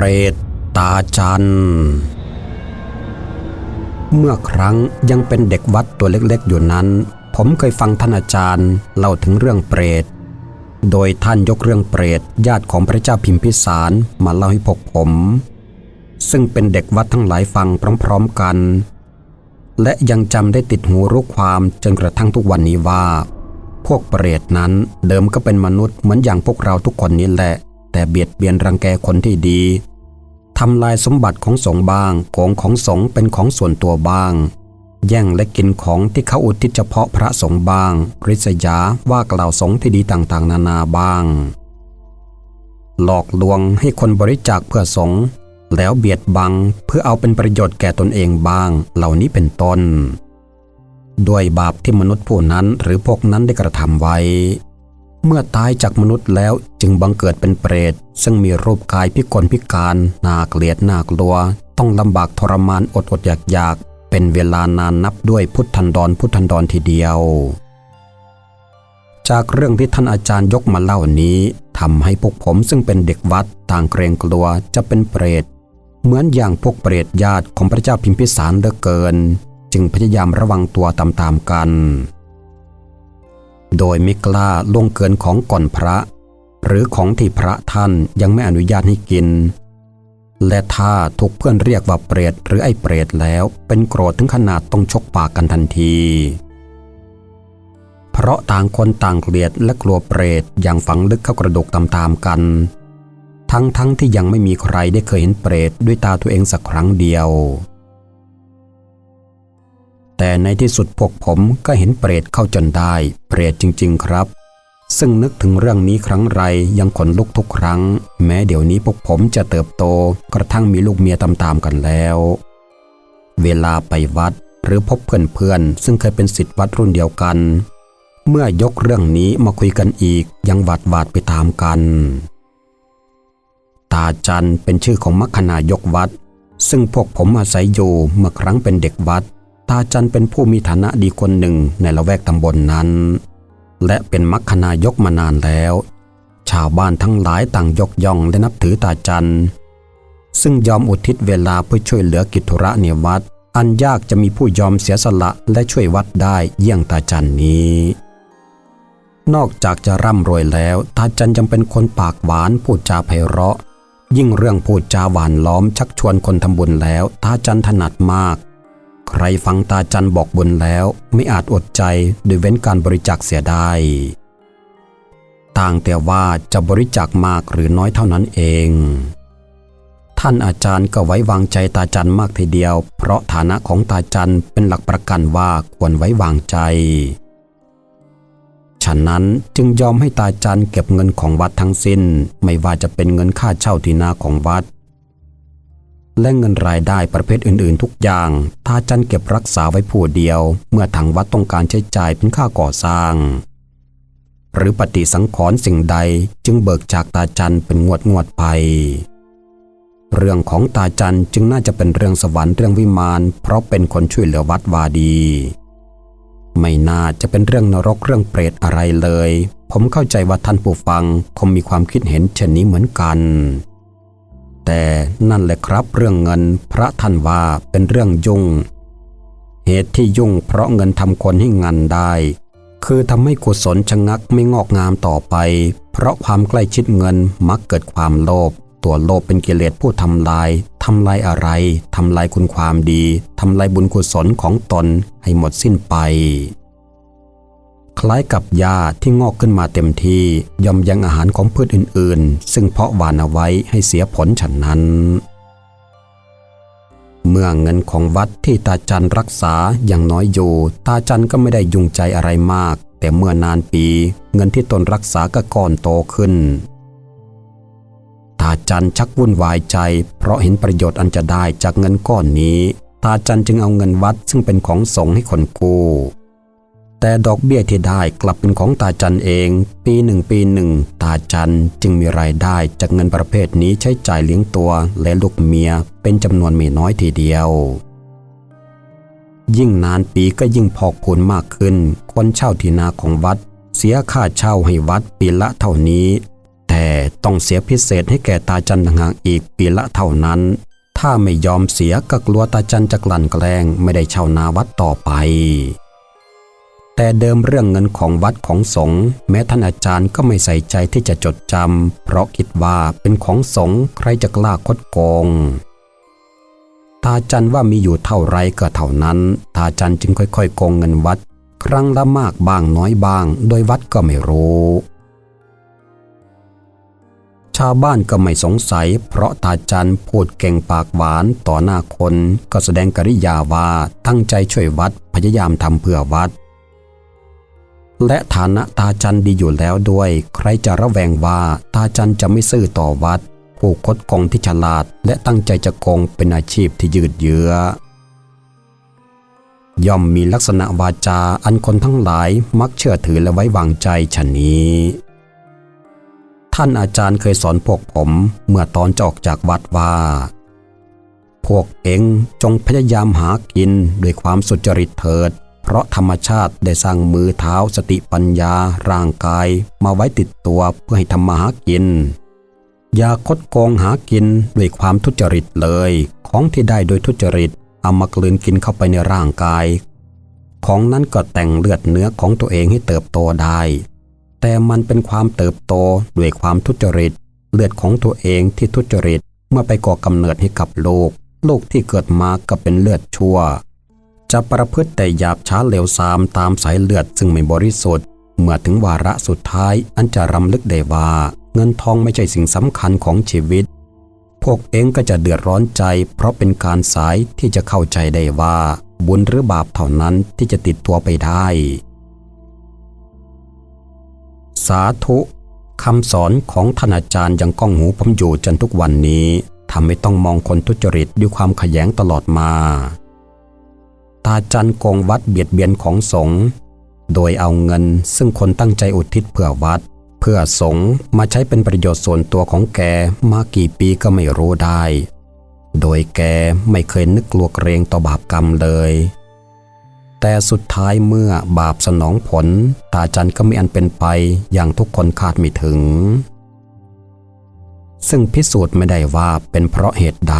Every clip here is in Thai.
รตตาจัน เมื่อครั้งยังเป็นเด็กวัดตัวเล็กๆอยู่นั้น ผมเคยฟังท่านอาจารย์เล่าถึงเรื่องเปรต โดยท่านยกเรื่องเปรตญาติของพระเจ้าพิมพิสารมาเล่าให้พวกผม ซึ่งเป็นเด็กวัดทั้งหลายฟังพร้อมๆกัน และยังจำได้ติดหูรู้ความจนกระทั่งทุกวันนี้ว่าพวกเปรตนั้นเดิมก็เป็นมนุษย์เหมือนอย่างพวกเราทุกคนนี้แหละ แต่เบียดเบียนรังแกคนที่ดีทำลายสมบัติของสงบ้างโกงของสงเป็นของส่วนตัวบ้าง แย่งและกินของที่เขาอุทิศเฉพาะพระสงฆ์บ้าง ริษยาว่ากล่าวสงฆ์ที่ดีต่างๆ นานาบ้าง หลอกลวงให้คนบริจาคเพื่อสงฆ์แล้วเบียดบังเพื่อเอาเป็นประโยชน์แก่ตนเองบ้าง เหล่านี้เป็นต้น ด้วยบาปที่มนุษย์ผู้นั้นหรือพวกนั้นได้กระทำไว้ เมื่อตายจากมนุษย์แล้วจึงบังเกิดเป็นเปรต ซึ่งมีรูปกายพิกลพิการนาเกลียดนากลัว ต้องลำบากทรมานอดอดอยากอยากเป็นเวลานานนับด้วยพุทธันดรพุทธันดรทีเดียว จากเรื่องที่ท่านอาจารย์ยกมาเล่านี้ทำให้พวกผมซึ่งเป็นเด็กวัดต่างเกรงกลัวจะเป็นเปรต เหมือนอย่างพวกเปรตญาติของพระเจ้าพิมพิสารเหลือเกิน จึงพยายามระวังตัวตามๆกัน โดยไม่กล้าล่วงเกินของก่อนพระ หรือของที่พระท่านยังไม่อนุญาตให้กิน และถ้าถูกเพื่อนเรียกว่าเปรตหรือไอ้เปรตแล้วเป็นโกรธถึงขนาดต้องชกปากกันทันที เพราะต่างคนต่างเกลียดและกลัวเปรตอย่างฝังลึกเข้ากระดูกตามๆกัน ทั้งๆทที่ยังไม่มีใครได้เคยเห็นเปรตด้วยตาตัวเองสักครั้งเดียว แต่ในที่สุดพวกผมก็เห็นเปรตเข้าจนได้ เปรตจริง ๆ ครับ ซึ่งนึกถึงเรื่องนี้ครั้งไรยังขนลุกทุกครั้ง แม้เดี๋ยวนี้พวกผมจะเติบโตกระทั่งมีลูกเมียตามๆกันแล้ว เวลาไปวัดหรือพบเพื่อนๆซึ่งเคยเป็นศิษย์วัดรุ่นเดียวกัน เมื่อยกเรื่องนี้มาคุยกันอีกยังหวาดหวาดไปตามกัน ตาจันเป็นชื่อของมัคคณายกวัด ซึ่งพวกผมอาศัยอยู่เมื่อครั้งเป็นเด็กวัด ตาจันเป็นผู้มีฐานะดีคนหนึ่งในละแวกตำบลนนั้น และเป็นมัคคณายกมานานแล้ว ชาวบ้านทั้งหลายต่างยกย่องและนับถือตาจัน ซึ่งยอมอุทิศเวลาเพื่อช่วยเหลือกิจธุระในวัด อันยากจะมีผู้ยอมเสียสละและช่วยวัดได้เยี่ยงตาจันนี้ นอกจากจะร่ำรวยแล้ว ตาจันยังเป็นคนปากหวานพูดจาไพเราะ ยิ่งเรื่องพูดจาหวานล้อมชักชวนคนทำบุญแล้ว ตาจันถนัดมาก ใครฟังตาจันบอกบุญแล้ว ไม่อาจอดใจโดยเว้นการบริจาคเสียได้ ต่างแต่ว่าจะบริจาคมากหรือน้อยเท่านั้นเอง ท่านอาจารย์ก็ไว้วางใจตาจันมากทีเดียว เพราะฐานะของตาจันเป็นหลักประกันว่าควรไว้วางใจฉะนั้นจึงยอมให้ตาจันเก็บเงินของวัดทั้งสิ้น ไม่ว่าจะเป็นเงินค่าเช่าที่นาของวัด และเงินรายได้ประเภทอื่นๆ ทุกอย่างตาจันเก็บรักษาไว้ผู้เดียว เมื่อทางวัดต้องการใช้จ่ายเป็นค่าก่อสร้าง หรือปฏิสังขรณ์สิ่งใดจึงเบิกจากตาจันเป็นงวดงวดไป เรื่องของตาจันจึงน่าจะเป็นเรื่องสวรรค์เรื่องวิมานเพราะเป็นคนช่วยเหลือวัดวาดี ไม่น่าจะเป็นเรื่องนรกเรื่องเปรตอะไรเลย ผมเข้าใจว่าท่านผู้ฟังคงมีความคิดเห็นเช่นนี้เหมือนกัน แต่นั่นแหละครับเรื่องเงินพระท่านว่าเป็นเรื่องยุ่ง เหตุที่ยุ่งเพราะเงินทำคนให้งันได้ คือทำให้กุศลชะงักไม่งอกงามต่อไป เพราะความใกล้ชิดเงินมักเกิดความโลภตัวโลภเป็นกิเลสผู้ทำลายทำลายอะไรทำลายคุณความดีทำลายบุญกุศลของตนให้หมดสิ้นไป คล้ายกับหญ้าที่งอกขึ้นมาเต็มที่ย่อมยังอาหารของพืชอื่นๆ ซึ่งเพาะหวานเอาไว้ให้เสียผลฉันนั้น เมื่อเงินของวัดที่ตาจันรักษาอย่างน้อยอยู่ ตาจันก็ไม่ได้ยุ่งใจอะไรมาก แต่เมื่อนานปี เงินที่ตนรักษาก็ก้อนโตขึ้นตาจันชักวุ่นวายใจ เพราะเห็นประโยชน์อันจะได้จากเงินก้อนนี้ ตาจันจึงเอาเงินวัดซึ่งเป็นของสงฆ์ให้คนกู้ แต่ดอกเบี้ยที่ได้กลับเป็นของตาจันเอง ปีหนึ่งปีหนึ่งตาจันจึงมีรายได้จากเงินประเภทนี้ใช้จ่ายเลี้ยงตัวและลูกเมียเป็นจำนวนไม่น้อยทีเดียว ยิ่งนานปีก็ยิ่งพอกพูนมากขึ้น คนเช่าที่นาของวัด เสียค่าเช่าให้วัดปีละเท่านี้ แต่ต้องเสียพิเศษให้แก่ตาจันต่างหากอีกปีละเท่านั้น ถ้าไม่ยอมเสียก็กลัวตาจันจะกลั่นแกล้งไม่ได้เช่านาวัดต่อไป แต่เดิมเรื่องเงินของวัดของสงฆ์แม้ท่านอาจารย์ก็ไม่ใส่ใจที่จะจดจำเพราะคิดว่าเป็นของสงฆ์ใครจะกล้าคดโกง ตาจันว่ามีอยู่เท่าไรก็เท่านั้น ตาจันจึงค่อยๆโกงเงินวัด ครั้งละมากบ้างน้อยบ้าง โดยวัดก็ไม่รู้ ชาวบ้านก็ไม่สงสัย เพราะตาจันพูดเก่งปากหวานต่อหน้าคน ก็แสดงกริยาว่าตั้งใจช่วยวัดพยายามทำเพื่อวัด และฐานะตาจันดีอยู่แล้วด้วย ใครจะระแวงว่าตาจันจะไม่ซื่อต่อวัด ผู้คดโกงที่ฉลาด และตั้งใจจะโกงเป็นอาชีพที่ยืดเยื้อย่อมมีลักษณะวาจาอันคนทั้งหลายมักเชื่อถือและไว้วางใจชนนี้ ท่านอาจารย์เคยสอนพวกผมเมื่อตอนจะออกจากวัดว่า พวกเองจงพยายามหากินด้วยความสุจริตเถิด เพราะธรรมชาติได้สร้างมือเท้าสติปัญญาร่างกาย มาไว้ติดตัวเพื่อให้ทำมาหากิน อย่าคดโกงหากินด้วยความทุจริตเลย ของที่ได้โดยทุจริตเอามากลืนกินเข้าไปในร่างกาย ของนั้นก็แต่งเลือดเนื้อของตัวเองให้เติบโตได้ แต่มันเป็นความเติบโตด้วยความทุจริต เลือดของตัวเองที่ทุจริตเมื่อไปก่อกำเนิดให้กับลูกลูกที่เกิดมาก็เป็นเลือดชั่ว จะประพฤติแต่หยาบช้าเลวทรามตามสายเลือดซึ่งไม่บริสุทธิ์ เมื่อถึงวาระสุดท้ายอันจะรำลึกได้ว่าเงินทองไม่ใช่สิ่งสำคัญของชีวิต พวกเองก็จะเดือดร้อนใจ เพราะเป็นการสายที่จะเข้าใจได้ว่า บุญหรือบาปเท่านั้นที่จะติดตัวไปได้ สาธุคำสอนของท่านอาจารย์ยังก้องหูผมอยู่จนทุกวันนี้ทำให้ต้องมองคนทุจริตด้วยความขยงตลอดมา ตาจันโกงวัดเบียดเบียนของสงฆ์โดยเอาเงินซึ่งคนตั้งใจอุทิศเพื่อวัด เพื่อสงฆ์มาใช้เป็นประโยชน์ส่วนตัวของแกมากี่ปีก็ไม่รู้ได้ โดยแกไม่เคยนึกกลัวเกรงต่อบาปกรรมเลย แต่สุดท้ายเมื่อบาปสนองผล ตาจันก็มีอันเป็นไปอย่างทุกคนคาดไม่ถึง ซึ่งพิสูจน์ไม่ได้ว่าเป็นเพราะเหตุใด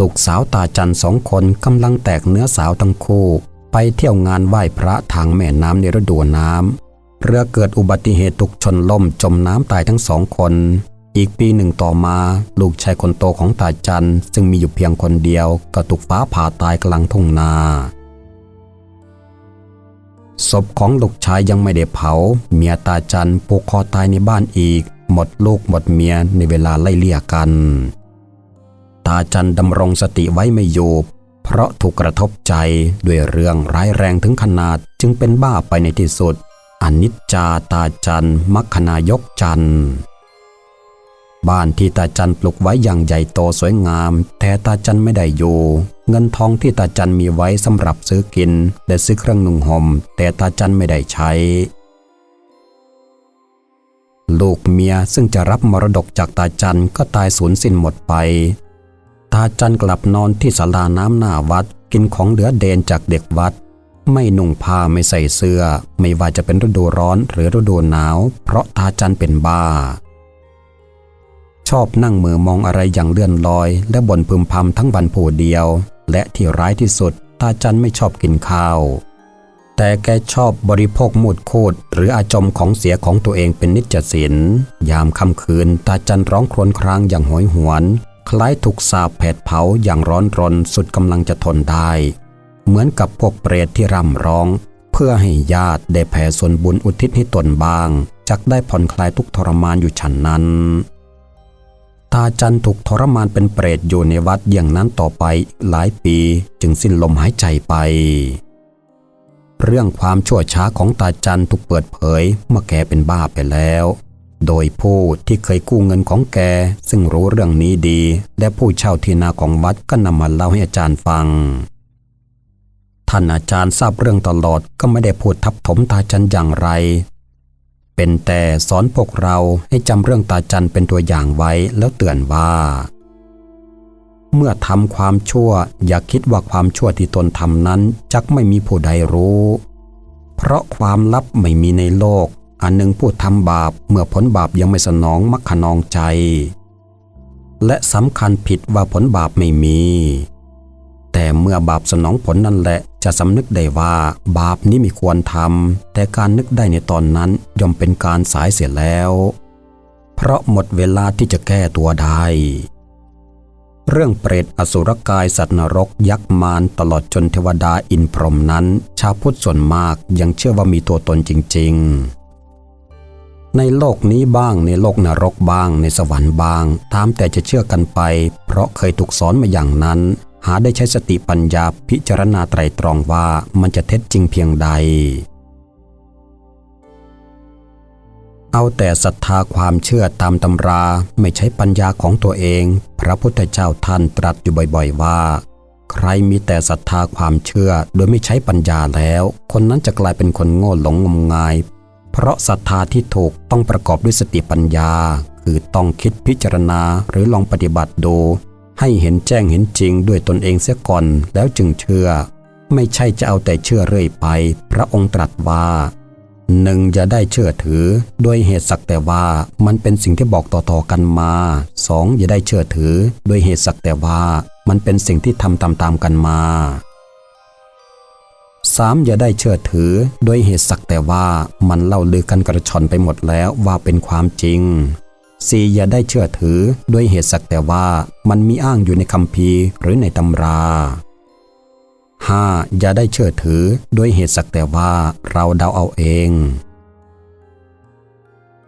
ลูกสาวตาจันสองคนกำลังแตกเนื้อสาวทั้งคู่ ไปเที่ยวงานไหว้พระทางแม่น้ำในฤดูน้ำเรือเกิดอุบัติเหตุตกชนล่มจมน้ำตายทั้งสองคน อีกปีหนึ่งต่อมา ลูกชายคนโตของตาจันซึ่งมีอยู่เพียงคนเดียวก็ถูกฟ้าผ่าตายกลางทุ่งนาศพของลูกชายยังไม่ได้เผา เมียตาจันผูกคอตายในบ้านอีก หมดลูกหมดเมียในเวลาไล่เลี่ยกัน ตาจันดำรงสติไว้ไม่อยู่เพราะถูกกระทบใจด้วยเรื่องร้ายแรงถึงขนาดจึงเป็นบ้าไปในที่สุด อนิจจาตาจันมัคคณายกจันบ้านที่ตาจันปลูกไว้อย่างใหญ่โตสวยงาม แต่ตาจันไม่ได้อยู่ เงินทองที่ตาจันมีไว้สำหรับซื้อกิน และซื้อเครื่องนุ่งห่มแต่ตาจันไม่ได้ใช้ ลูกเมียซึ่งจะรับมรดกจากตาจันก็ตายสูญสิ้นหมดไปาจันกลับนอนที่ศาลาน้ำหน้าวัด กินของเหลือเดนจากเด็กวัด ไม่นุ่งผ้าไม่ใส่เสื้อ ไม่ว่าจะเป็นฤดูร้อนหรือฤดูหนาว เพราะตาจันเป็นบ้า ชอบนั่งมือมองอะไรอย่างเลื่อนลอย และบ่นพึมพำทั้งวันผู้เดียว และที่ร้ายที่สุด ตาจันไม่ชอบกินข้าว แต่แกชอบบริโภคมูดคูดหรืออาจมของเสียของตัวเองเป็นนิจศิลยามค่ำคืน ตาจันร้องครวญครางอย่างโหยหวน คล้ายถูกสาบแผดเผาอย่างร้อนรนสุดกำลังจะทนได้ เหมือนกับพวกเปรตที่ร่ำร้อง เพื่อให้ญาติได้แผ่ส่วนบุญอุทิศให้ตนบ้างจักได้ผ่อนคลายทุกทรมานอยู่ฉันนั้น ตาจันถูกทรมานเป็นเปรตอยู่ในวัดอย่างนั้นต่อไปหลายปีจึงสิ้นลมหายใจไป เรื่องความชั่วช้าของตาจันถูกเปิดเผยเมื่อแกเป็นบ้าไปแล้ว โดยผู้ที่เคยกู้เงินของแก ซึ่งรู้เรื่องนี้ดี และผู้เช่าที่นาของวัดก็นำมาเล่าให้อาจารย์ฟัง ท่านอาจารย์ทราบเรื่องตลอดก็ไม่ได้พูดทับถมตาจันอย่างไร เป็นแต่สอนพวกเราให้จำเรื่องตาจันเป็นตัวอย่างไว้แล้วเตือนว่า เมื่อทำความชั่วอย่าคิดว่าความชั่วที่ตนทำนั้นจักไม่มีผู้ใดรู้ เพราะความลับไม่มีในโลก อันหนึ่งผู้ทำบาปเมื่อผลบาปยังไม่สนองมักขนองใจ และสำคัญผิดว่าผลบาปไม่มี แต่เมื่อบาปสนองผลนั่นแหละจะสำนึกได้ว่าบาปนี้มีควรทำแต่การนึกได้ในตอนนั้นย่อมเป็นการสายเสียแล้ว เพราะหมดเวลาที่จะแก้ตัวได้เรื่องเปรตอสุรกายสัตว์นรกยักษ์มารตลอดจนเทวดาอินพรหมนั้น ชาวพุทธส่วนมากยังเชื่อว่ามีตัวตนจริง ๆ ในโลกนี้บ้างในโลกนรกบ้าง ในสวรรค์บ้างตามแต่จะเชื่อกันไป เพราะเคยถูกสอนมาอย่างนั้น หาได้ใช้สติปัญญาพิจารณาไตรตรองว่ามันจะเท็จจริงเพียงใด เอาแต่ศรัทธาความเชื่อตามตำราไม่ใช้ปัญญาของตัวเอง พระพุทธเจ้าท่านตรัสอยู่บ่อยๆว่า ใครมีแต่ศรัทธาความเชื่อโดยไม่ใช้ปัญญาแล้ว คนนั้นจะกลายเป็นคนโง่หลงงมงาย เพราะศรัทธาที่ถูกต้องประกอบด้วยสติปัญญา คือต้องคิดพิจารณาหรือลองปฏิบัติดูให้เห็นแจ้งเห็นจริงด้วยตนเองเสียก่อนแล้วจึงเชื่อ ไม่ใช่จะเอาแต่เชื่อเรื่อยไป พระองค์ตรัสว่าหนึ่งอย่าได้เชื่อถือด้วยเหตุสักแต่ว่ามันเป็นสิ่งที่บอกต่อๆกันมาสองอย่าได้เชื่อถือด้วยเหตุสักแต่ว่ามันเป็นสิ่งที่ทำตามๆกันมา สามอย่าได้เชื่อถือ ด้วยเหตุสักแต่ว่ามันเล่าลือกันกระชอนไปหมดแล้วว่าเป็นความจริงสี่อย่าได้เชื่อถือ ด้วยเหตุสักแต่ว่ามันมีอ้างอยู่ในคัมภีร์หรือในตำรา 5. อย่าได้เชื่อถือ ด้วยเหตุสักแต่ว่าเราเดาเอาเอง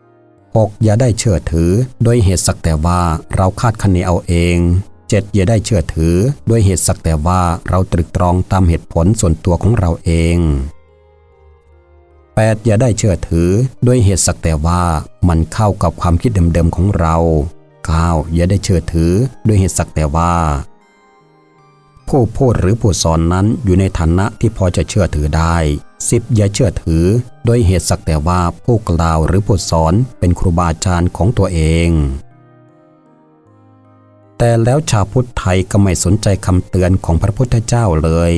6. อย่าได้เชื่อถือ ด้วยเหตุสักแต่ว่าเราคาดคะเนเอาเอง 7. อย่าได้เชื่อถือ ด้วยเหตุสักแต่ว่าเราตรึกตรองตามเหตุผลส่วนตัวของเราเอง 8. อย่าได้เชื่อถือ ด้วยเหตุสักแต่ว่ามันเข้ากับความคิดเดิมๆของเรา 9. อย่าได้เชื่อถือ ด้วยเหตุสักแต่ว่า ผู้พูดหรือผู้สอนนั้นอยู่ในฐานะที่พอจะเชื่อถือได้สิบอย่าเชื่อถือโดยเหตุสักแต่ว่าผู้กล่าวหรือผู้สอนเป็นครูบาอาจารย์ของตัวเอง แต่แล้วชาวพุทธไทยก็ไม่สนใจคำเตือนของพระพุทธเจ้าเลย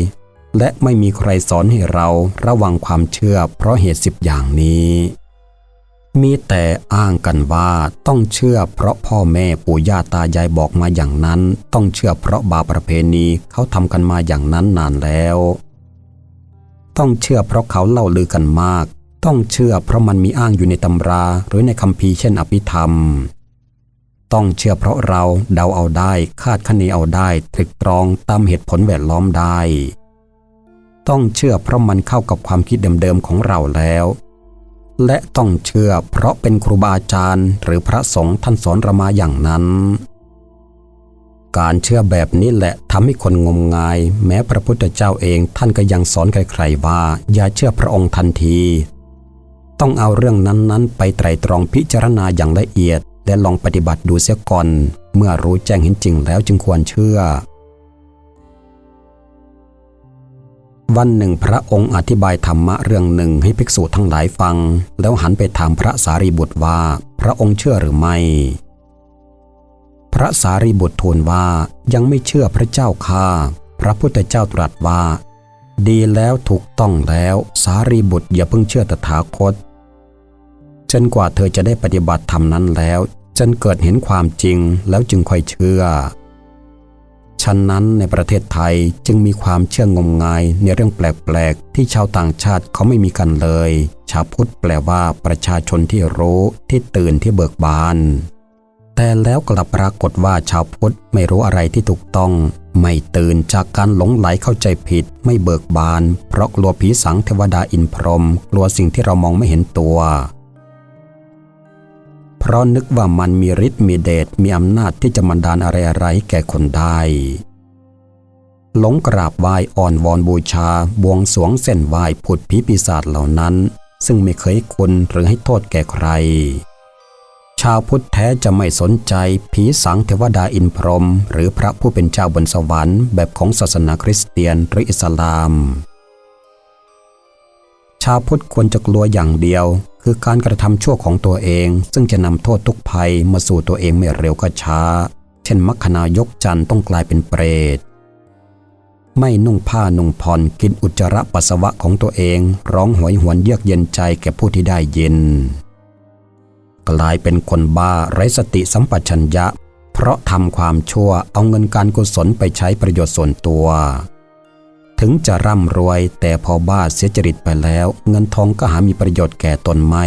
และไม่มีใครสอนให้เราระวังความเชื่อเพราะเหตุสิบอย่างนี้ มีแต่อ้างกันว่าต้องเชื่อเพราะพ่อแม่ปู่ย่าตายายบอกมาอย่างนั้น ต้องเชื่อเพราะบาประเพณีเขาทำกันมาอย่างนั้นนานแล้ว ต้องเชื่อเพราะเขาเล่าลือกันมาก ต้องเชื่อเพราะมันมีอ้างอยู่ในตำราหรือในคัมภีร์เช่นอภิธรรม ต้องเชื่อเพราะเราเดาเอาได้ คาดคะเนเอาได้ตรึกตรองตามเหตุผลแวดล้อมได้ ต้องเชื่อเพราะมันเข้ากับความคิดเดิมๆของเราแล้ว และต้องเชื่อเพราะเป็นครูบาอาจารย์ หรือพระสงฆ์ท่านสอนเรามาอย่างนั้น การเชื่อแบบนี้แหละทำให้คนงมงาย แม้พระพุทธเจ้าเองท่านก็ยังสอนใครๆว่า อย่าเชื่อพระองค์ทันที ต้องเอาเรื่องนั้นๆ ไปไตรตรองพิจารณาอย่างละเอียด และลองปฏิบัติดูเสียก่อน เมื่อรู้แจ้งเห็นจริงแล้วจึงควรเชื่อ วันหนึ่งพระองค์อธิบายธรรมะเรื่องหนึ่งให้ภิกษุทั้งหลายฟัง แล้วหันไปถามพระสารีบุตรว่า พระองค์เชื่อหรือไม่ พระสารีบุตรทูลว่ายังไม่เชื่อพระเจ้าค่าพระพุทธเจ้าตรัสว่า ดีแล้วถูกต้องแล้วสารีบุตรอย่าเพิ่งเชื่อตถาคตจนกว่าเธอจะได้ปฏิบัติธรรมนั้นแล้ว จนเกิดเห็นความจริงแล้วจึงค่อยเชื่อฉะนั้นในประเทศไทยจึงมีความเชื่องมงายในเรื่องแปลกๆ ที่ชาวต่างชาติเขาไม่มีกันเลย ชาวพุทธแปลว่าประชาชนที่รู้ที่ตื่นที่เบิกบาน แต่แล้วกลับปรากฏว่าชาวพุทธไม่รู้อะไรที่ถูกต้อง ไม่ตื่นจากการหลงไหลเข้าใจผิด ไม่เบิกบาน เพราะกลัวผีสังเทวดาอินพรหมกลัวสิ่งที่เรามองไม่เห็นตัว เพราะนึกว่ามันมีฤทธิ์มีเดชมีอำนาจที่จะมันดานอะไรๆแก่คนได้หลงกราบไหว้อ่อนวอนบูชาบวงสวงเส้นไหว้ผุดผีปีศาจเหล่านั้น ซึ่งไม่เคยคุณหรือให้โทษแก่ใคร ชาวพุทธแท้จะไม่สนใจผีสังเทวดาอินพรหมหรือพระผู้เป็นเจ้าบนสวรรค์แบบของศาสนาคริสเตียนหรืออิสลาม ชาวพุทธควรจะกลัวอย่างเดียว คือการกระทำชั่วของตัวเอง ซึ่งจะนำโทษทุกภัยมาสู่ตัวเองไม่เร็วก็ช้า เช่นมัคคณายกจันต้องกลายเป็นเปรตไม่นุ่งผ้านุ่งผ่อนกินอุจจาระปัสสาวะของตัวเอง ร้องหวยหวนเยือกเย็นใจแก่ผู้ที่ได้ยิน กลายเป็นคนบ้าไร้สติสัมปชัญญะ เพราะทำความชั่วเอาเงินการกุศลไปใช้ประโยชน์ส่วนตัว ถึงจะร่ำรวย แต่พอบ้าเสียจริตไปแล้ว เงินทองก็หามีประโยชน์แก่ตนไม่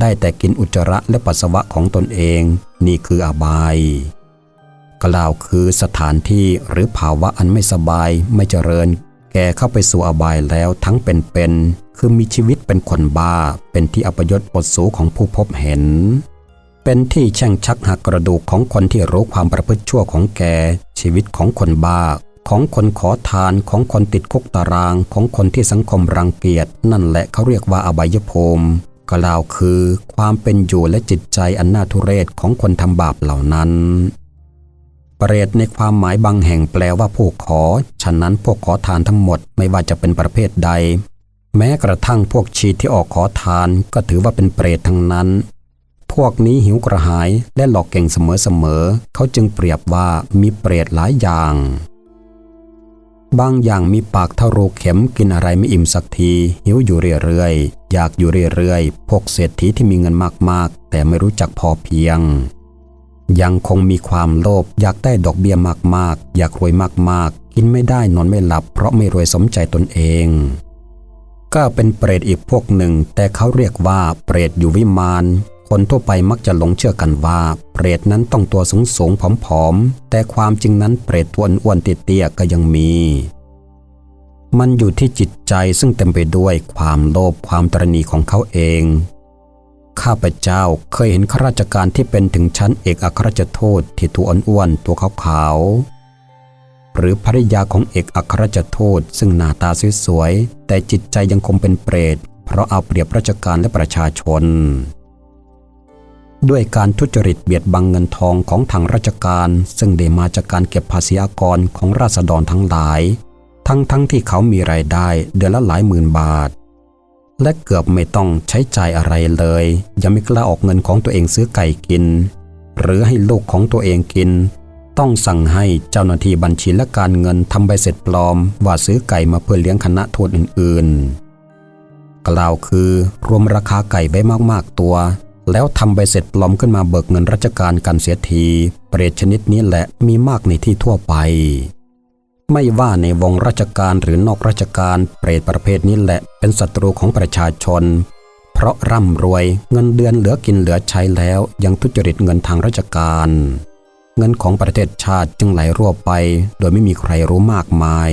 ได้แต่กินอุจจาระและปัสสาวะของตนเอง นี่คืออบายกล่าวคือสถานที่หรือภาวะอันไม่สบายไม่เจริญ แกเข้าไปสู่อบายแล้วทั้งเป็นเป็นคือมีชีวิตเป็นคนบ้า เป็นที่อัปยศอดสูของผู้พบเห็น เป็นที่แช่งชักหักกระดูกของคนที่รู้ความประพฤติชั่วของแก ชีวิตของคนบ้า ของคนขอทานของคนติดคุกตารางของคนที่สังคมรังเกียจ นั่นแหละเขาเรียกว่าอบายภูมิกล่าวคือความเป็นอยู่และจิตใจอันน่าทุเรศของคนทำบาปเหล่านั้น เปรตในความหมายบางแห่งแปลว่าผู้ขอ ฉะนั้นพวกขอทานทั้งหมดไม่ว่าจะเป็นประเภทใด แม้กระทั่งพวกชีที่ออกขอทานก็ถือว่าเป็นเปรตทั้งนั้น พวกนี้หิวกระหายและหลอกเก่งเสมอๆเขาจึงเปรียบว่ามีเปรตหลายอย่าง บางอย่างมีปากเท่ารูเข็มกินอะไรไม่อิ่มสักที หิวอยู่เรื่อยๆ อยากอยู่เรื่อยๆ พวกเศรษฐีที่มีเงินมากๆ แต่ไม่รู้จักพอเพียง ยังคงมีความโลภอยากได้ดอกเบี้ยมากๆ อยากรวยมากๆ กินไม่ได้นอนไม่หลับ เพราะไม่รวยสมใจตนเองก็เป็นเปรตอีกพวกหนึ่ง แต่เขาเรียกว่าเปรตอยู่วิมาน คนทั่วไปมักจะหลงเชื่อกันว่า เปรตนั้นต้องตัวสูงสูงผอมๆ แต่ความจริงนั้นเปรตตัวอ้วนเตี้ยๆก็ยังมี มันอยู่ที่จิตใจซึ่งเต็มไปด้วยความโลภความตรณีของเขาเอง ข้าพเจ้าเคยเห็นข้าราชการที่เป็นถึงชั้นเอกอัครราชทูตที่ตัวอ้วนๆตัวขาวๆหรือภริยาของเอกอัครราชทูตซึ่งหน้าตาสวยๆแต่จิตใจยังคงเป็นเปรตเพราะเอาเปรียบราชการและประชาชน ด้วยการทุจริตเบียดบังเงินทองของทางราชการ ซึ่งได้มาจากการเก็บภาษีอากรของราษฎรทั้งหลาย ทั้งทั้งที่เขามีรายได้เดือนละหลายหมื่นบาท และเกือบไม่ต้องใช้จ่ายอะไรเลย ยังไม่กล้าออกเงินของตัวเองซื้อไก่กิน หรือให้ลูกของตัวเองกิน ต้องสั่งให้เจ้าหน้าที่บัญชีและการเงินทำใบเสร็จปลอม ว่าซื้อไก่มาเพื่อเลี้ยงคณะทูตอื่นๆ กล่าวคือรวมราคาไก่ไว้มากๆตัว แล้วทำใบเสร็จปลอมขึ้นมาเบิกเงินราชการกันเสียที เปรตชนิดนี้แหละมีมากในที่ทั่วไป ไม่ว่าในวงราชการหรือนอกราชการเปรตประเภทนี้แหละเป็นศัตรูของประชาชน เพราะร่ำรวยเงินเดือนเหลือกินเหลือใช้แล้วยังทุจริตเงินทางราชการ เงินของประเทศชาติจึงไหลรั่วไป โดยไม่มีใครรู้มากมาย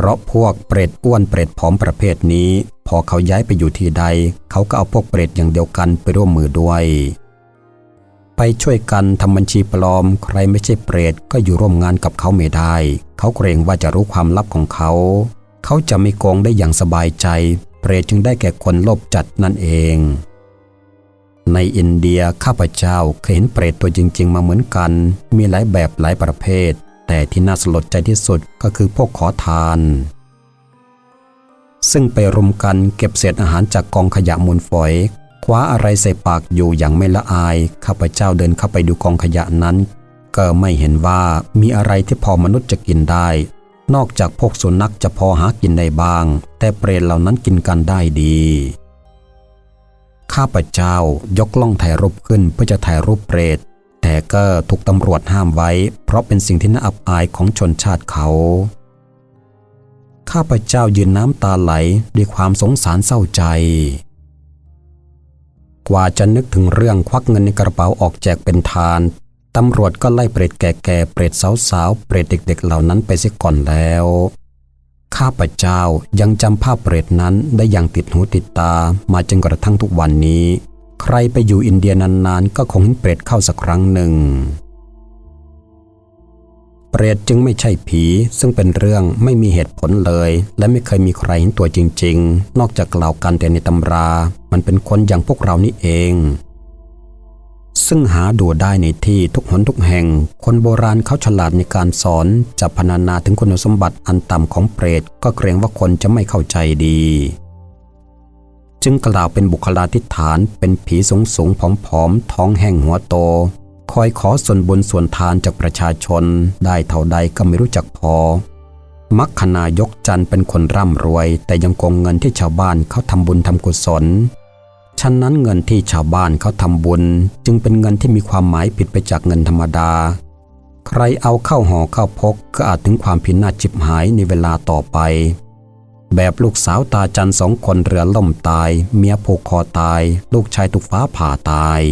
เพราะพวกเปรตอ้วนเปรตผอมประเภทนี้ พอเขาย้ายไปอยู่ที่ใด เขาก็เอาพวกเปรตอย่างเดียวกันไปร่วมมือด้วย ไปช่วยกันทำบัญชีปลอม ใครไม่ใช่เปรตก็อยู่ร่วมงานกับเขาไม่ได้ เขาเกรงว่าจะรู้ความลับของเขา เขาจะไม่โกงได้อย่างสบายใจ เปรตจึงได้แก่คนโลภจัดนั่นเอง ในอินเดียข้าพเจ้าเคยเห็นเปรตตัวจริง ๆ มาเหมือนกัน มีหลายแบบหลายประเภท แต่ที่น่าสลดใจที่สุดก็คือพวกขอทาน ซึ่งไปรุมกันเก็บเศษอาหารจากกองขยะมูลฝอยคว้าอะไรใส่ปากอยู่อย่างไม่ละอายข้าพเจ้าเดินเข้าไปดูกองขยะนั้น ก็ไม่เห็นว่ามีอะไรที่พอมนุษย์จะกินได้ นอกจากพวกสุนัขจะพอหากินได้บ้าง แต่เปรตเหล่านั้นกินกันได้ดีข้าพเจ้ายกล่องถ่ายรูปขึ้นเพื่อจะถ่ายรูปเปรต แต่ก็ถูกตำรวจห้ามไว้ เพราะเป็นสิ่งที่น่าอับอายของชนชาติเขา ข้าพเจ้ายืนน้ำตาไหลด้วยความสงสารเศร้าใจ กว่าจะนึกถึงเรื่องควักเงินในกระเป๋าออกแจกเป็นทานตำรวจก็ไล่เปรตแก่ๆ เปรตสาวๆ เปรตเด็กๆ เหล่านั้นไปเสียก่อนแล้ว ข้าพเจ้ายังจำภาพเปรตนั้นได้อย่างติดหูติดตามาจนกระทั่งทุกวันนี้ ใครไปอยู่อินเดียนานๆ ก็คงเห็นเปรตเข้าสักครั้งหนึ่ง เปรตจึงไม่ใช่ผี ซึ่งเป็นเรื่องไม่มีเหตุผลเลย และไม่เคยมีใครเห็นตัวจริง ๆ นอกจากกล่าวกันแต่ในตำรา มันเป็นคนอย่างพวกเรานี่เอง ซึ่งหาดูได้ในที่ทุกหนทุกแห่ง คนโบราณเขาฉลาดในการสอนจะพรรณนาถึงคุณสมบัติอันต่ำของเปรตก็เกรงว่าคนจะไม่เข้าใจดี จึงกล่าวเป็นบุคลาธิฐานเป็นผีสูงสูงผอมๆท้องแห้งหัวโต คอยขอส่วนบุญส่วนทานจากประชาชน ได้เท่าใดก็ไม่รู้จักพอ มักคนายกจันเป็นคนร่ำรวย แต่ยังโกงเงินที่ชาวบ้านเขาทำบุญทำกุศลฉะนั้นเงินที่ชาวบ้านเขาทำบุญ จึงเป็นเงินที่มีความหมายผิดไปจากเงินธรรมดา ใครเอาเข้าห่อเข้าพกก็อาจถึงความพินาศจิบหายในเวลาต่อไป แบบลูกสาวตาจันสองคนเรือล่มตาย เมียผูกคอตาย ลูกชายถูกฟ้าผ่าตาย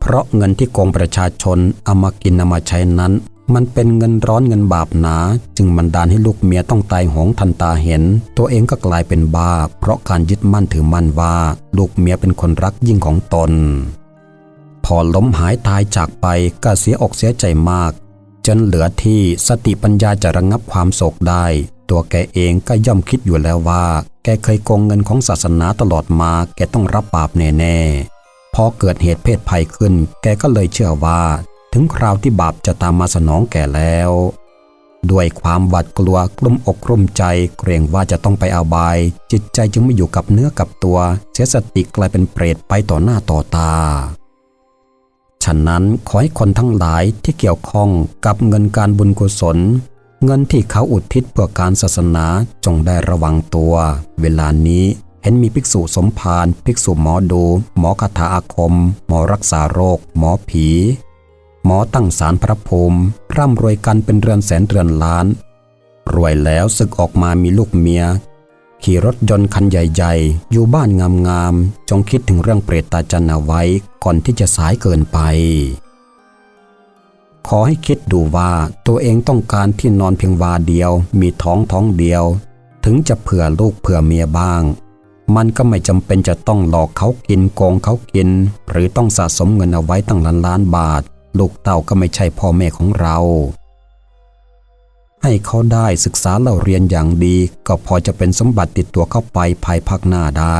เพราะเงินที่โกงประชาชนเอามากินเอามาใช้นั้น มันเป็นเงินร้อนเงินบาปหนา จึงบันดาลให้ลูกเมียต้องตายหงทันตาเห็น ตัวเองก็กลายเป็นบ้า เพราะการยึดมั่นถือมั่นว่าลูกเมียเป็นคนรักยิ่งของตน พอล้มหายตายจากไปก็เสียอกเสียใจมากจนเหลือที่สติปัญญาจะระงับความโศกได้ ตัวแกเองก็ย่อมคิดอยู่แล้วว่า แกเคยโกงเงินของศาสนาตลอดมาแกต้องรับบาปแน่ๆพอเกิดเหตุเพศภัยขึ้น แกก็เลยเชื่อว่า ถึงคราวที่บาปจะตามมาสนองแกแล้วด้วยความหวาดกลัวกลุ้มอกกลุ้มใจเกรงว่าจะต้องไปอาบาย จิตใจจึงไม่อยู่กับเนื้อกับตัว เสียสติกลายเป็นเปรตไปต่อหน้าต่อตา ฉะนั้นขอให้คนทั้งหลายที่เกี่ยวข้องกับเงินการบุญกุศล เงินที่เขาอุทิศเพื่อการศาสนาจงได้ระวังตัว เวลานี้เห็นมีภิกษุสมภารภิกษุหมอดู หมอคาถาอาคม หมอรักษาโรค หมอผี หมอตั้งสารพระภูมิร่ำรวยกันเป็นเรือนแสนเรือนล้าน รวยแล้วศึกออกมามีลูกเมีย ขี่รถยนต์คันใหญ่ๆ อยู่บ้านงามๆ จงคิดถึงเรื่องเปรตตาจันเอาไว้ก่อนที่จะสายเกินไป ขอให้คิดดูว่าตัวเองต้องการที่นอนเพียงวาเดียว มีท้องท้องเดียว ถึงจะเผื่อลูกเผื่อเมียบ้าง มันก็ไม่จำเป็นจะต้องหลอกเขากินโกงเขากิน หรือต้องสะสมเงินเอาไว้ตั้งล้านล้านบาท ลูกเต่าก็ไม่ใช่พ่อแม่ของเรา ให้เขาได้ศึกษาเล่าเรียนอย่างดี ก็พอจะเป็นสมบัติติดตัวเข้าไปภายภาคหน้าได้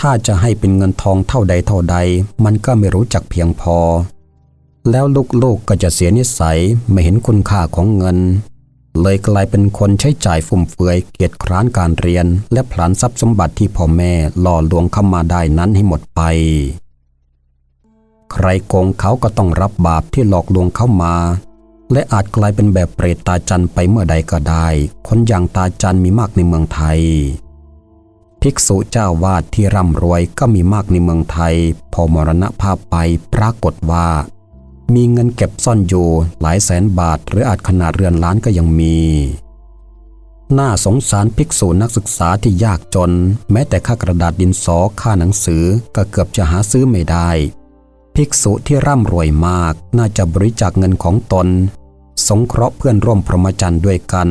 ถ้าจะให้เป็นเงินทองเท่าใดเท่าใด มันก็ไม่รู้จักเพียงพอ แล้วลูกๆกก็จะเสียนิสัยไม่เห็นคุณค่าของเงิน เลยกลายเป็นคนใช้จ่ายฟุ่มเฟือยเกียจคร้านการเรียน และผลานทรัพย์สมบัติที่พ่อแม่หล่อลวงเข้ามาได้นั้นให้หมดไป ใครโกงเขาก็ต้องรับบาปที่หลอกลวงเข้ามา และอาจกลายเป็นแบบเปรตตาจันไปเมื่อใดก็ได้ คนอย่างตาจันมีมากในเมืองไทยภิกษุเจ้าวาดที่ร่ำรวยก็มีมากในเมืองไทย พอมรณภาพไปปรากฏว่า มีเงินเก็บซ่อนอยู่หลายแสนบาท หรืออาจขนาดเรือนล้านก็ยังมี น่าสงสารภิกษุนักศึกษาที่ยากจน แม้แต่ค่ากระดาษดินสอค่าหนังสือก็เกือบจะหาซื้อไม่ได้ ภิกษุที่ร่ำรวยมากน่าจะบริจาคเงินของตน สงเคราะห์เพื่อนร่วมพรหมจรรย์ด้วยกัน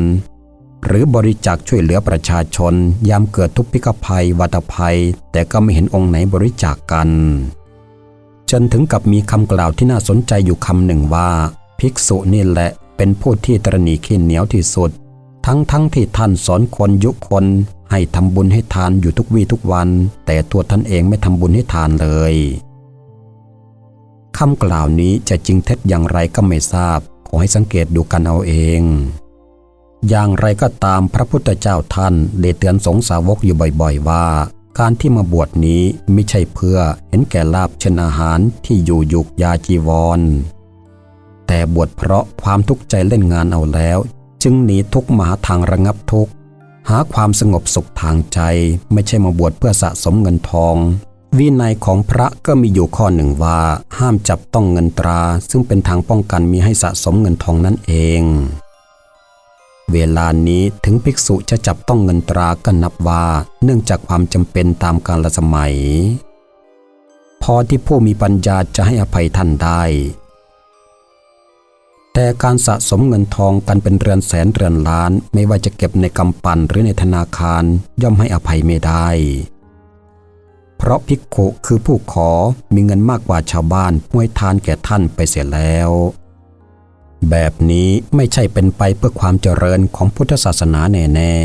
หรือบริจาคช่วยเหลือประชาชน ยามเกิดทุพพิกภัยวัตภัย แต่ก็ไม่เห็นองค์ไหนบริจาคกกัน จนถึงกับมีคำกล่าวที่น่าสนใจอยู่คำหนึ่งว่า ภิกษุนี่แหละเป็นผู้ที่ตรณีขี้เหนียวที่สุด ทั้งทั้งที่ท่านสอนคนยุคน ให้ทำบุญให้ทานอยู่ทุกวี่ทุกวัน แต่ตัวท่านเองไม่ทำบุญให้ทานเลยคำกล่าวนี้จะจริงเท็จอย่างไรก็ไม่ทราบ ขอให้สังเกตดูกันเอาเอง อย่างไรก็ตามพระพุทธเจ้าท่านได้เตือนสงสาวกอยู่บ่อยๆว่า การที่มาบวชนี้ไม่ใช่เพื่อเห็นแก่ลาบเช่นอาหารที่อยู่ยุกยาจีวร แต่บวชเพราะความทุกข์ใจเล่นงานเอาแล้ว จึงหนีทุกมาหาทางระงับทุกข์หาความสงบสุขทางใจไม่ใช่มาบวชเพื่อสะสมเงินทอง วินัยของพระก็มีอยู่ข้อหนึ่งว่า ห้ามจับต้องเงินตรา ซึ่งเป็นทางป้องกันมีให้สะสมเงินทองนั่นเอง เวลานี้ถึงภิกษุจะจับต้องเงินตราก็นับว่า เนื่องจากความจำเป็นตามกาลสมัย พอที่ผู้มีปัญญาจะให้อภัยท่านได้ แต่การสะสมเงินทองกันเป็นเรือนแสนเรือนล้าน ไม่ว่าจะเก็บในกำปั่นหรือในธนาคารย่อมให้อภัยไม่ได้ เพราะภิกขุคือผู้ขอมีเงินมากกว่าชาวบ้านห้วยทานแก่ท่านไปเสียแล้ว แบบนี้ไม่ใช่เป็นไปเพื่อความเจริญของพุทธศาสนาแน่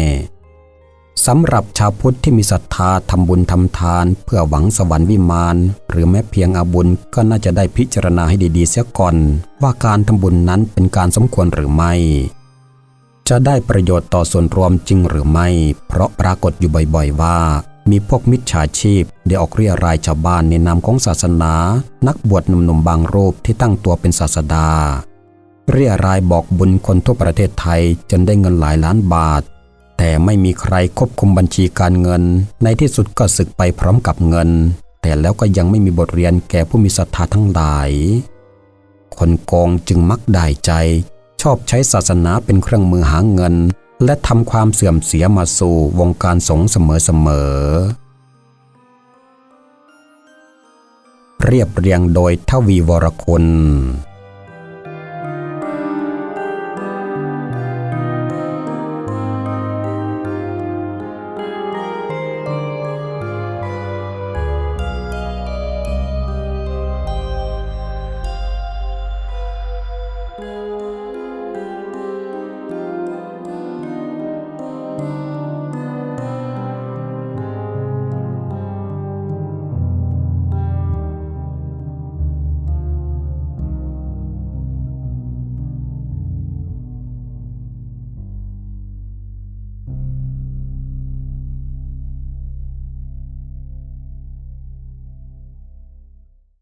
ๆสำหรับชาวพุทธที่มีศรัทธาทำบุญทำทาน เพื่อหวังสวรรค์วิมาน หรือแม้เพียงอาบุญก็น่าจะได้พิจารณาให้ดีๆเสียก่อน ว่าการทำบุญนั้นเป็นการสมควรหรือไม่ จะได้ประโยชน์ต่อส่วนรวมจริงหรือไม่ เพราะปรากฏอยู่บ่อยๆว่ามีพวกมิจฉาชีพได้ออกเรียรายชาวบ้านในนามของศาสนา นักบวชหนุ่มๆบางรูปที่ตั้งตัวเป็นศาสดา เรียรายบอกบุญคนทั่วประเทศไทยจนได้เงินหลายล้านบาท แต่ไม่มีใครควบคุมบัญชีการเงิน ในที่สุดก็สึกไปพร้อมกับเงิน แต่แล้วก็ยังไม่มีบทเรียนแก่ผู้มีศรัทธาทั้งหลาย คนโกงจึงมักได้ใจ ชอบใช้ศาสนาเป็นเครื่องมือหาเงิน และทำความเสื่อมเสียมาสู่วงการสงฆ์เสมอๆเรียบเรียงโดยทวีวรคุณ